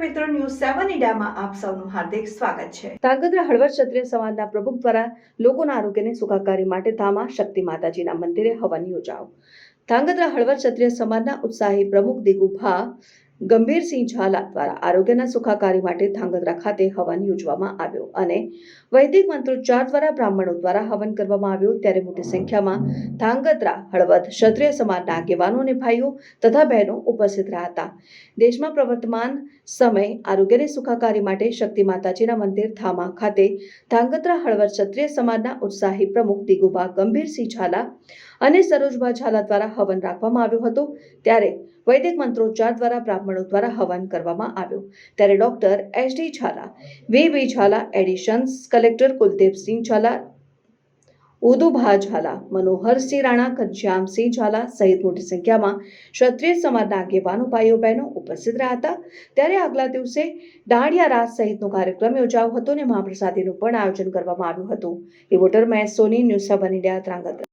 સેવન ઇન્ડિયામાં આપ સૌનું હાર્દિક સ્વાગત છે. ધાંગધ્રા હળવદ ક્ષત્રિય સમાજના પ્રમુખ દ્વારા લોકોના આરોગ્યને સુખાકારી માટે ધામા શક્તિ માતાજીના મંદિરે હવન યોજાઓ ધાંગધ્રા હળવદ ક્ષત્રિય સમાજના ઉત્સાહી પ્રમુખ દિગુભા ગંભીરસિંહ ઝાલા દ્વારા આરોગ્યના સુખાકારી માટે ધાંગધ્રા ખાતે હવન યોજવામાં આવ્યો અને વૈદિક મંત્રોચ્ચાર દ્વારા બ્રાહ્મણો દ્વારા હવન કરવામાં આવ્યું. ત્યારે મોટી સંખ્યામાં ધાંગધ્રા, હળવદ, ક્ષત્રિય સમાજના આગેવાનો અને ભાઈઓ તથા બહેનો ઉપસ્થિત રહ્યા હતા. દેશમાં પ્રવર્તમાન સમય આરોગ્યની સુખાકારી માટે શક્તિ માતાજીના મંદિર થામા ખાતે ધાંગધ્રા, હળવદ, ક્ષત્રિય સમાજના ઉત્સાહી પ્રમુખ દિગુભા ગંભીરસિંહ ઝાલા અને સરોજભા ઝાલા દ્વારા હવન રાખવામાં આવ્યો હતો. ત્યારે વૈદિક મંત્રોચ્ચાર દ્વારા બ્રાહ્મણો દ્વારા હવન કરવામાં આવ્યો. ત્યારે ડોક્ટર એચ ડી ઝાલા, વે વે ઝાલા, એડિશન્સ કલેક્ટર કુલદીપસિંહ ઝાલા ઉદુભા ઝાલા મનોહરસિંહ રાણા ઘનશ્યામસિંહ ઝાલા સહિત મોટી સંખ્યામાં ક્ષત્રિય સમાજના આગેવાનો, ભાઈઓ, બહેનો ઉપસ્થિત રહ્યા હતા. ત્યારે આગલા દિવસે દાંડિયા રાસ સહિતનો કાર્યક્રમ યોજાયો હતો અને મહાપ્રસાદીનું પણ આયોજન કરવામાં આવ્યું હતું. Reporter Mahesh Soni, news seven India Dhrangadhra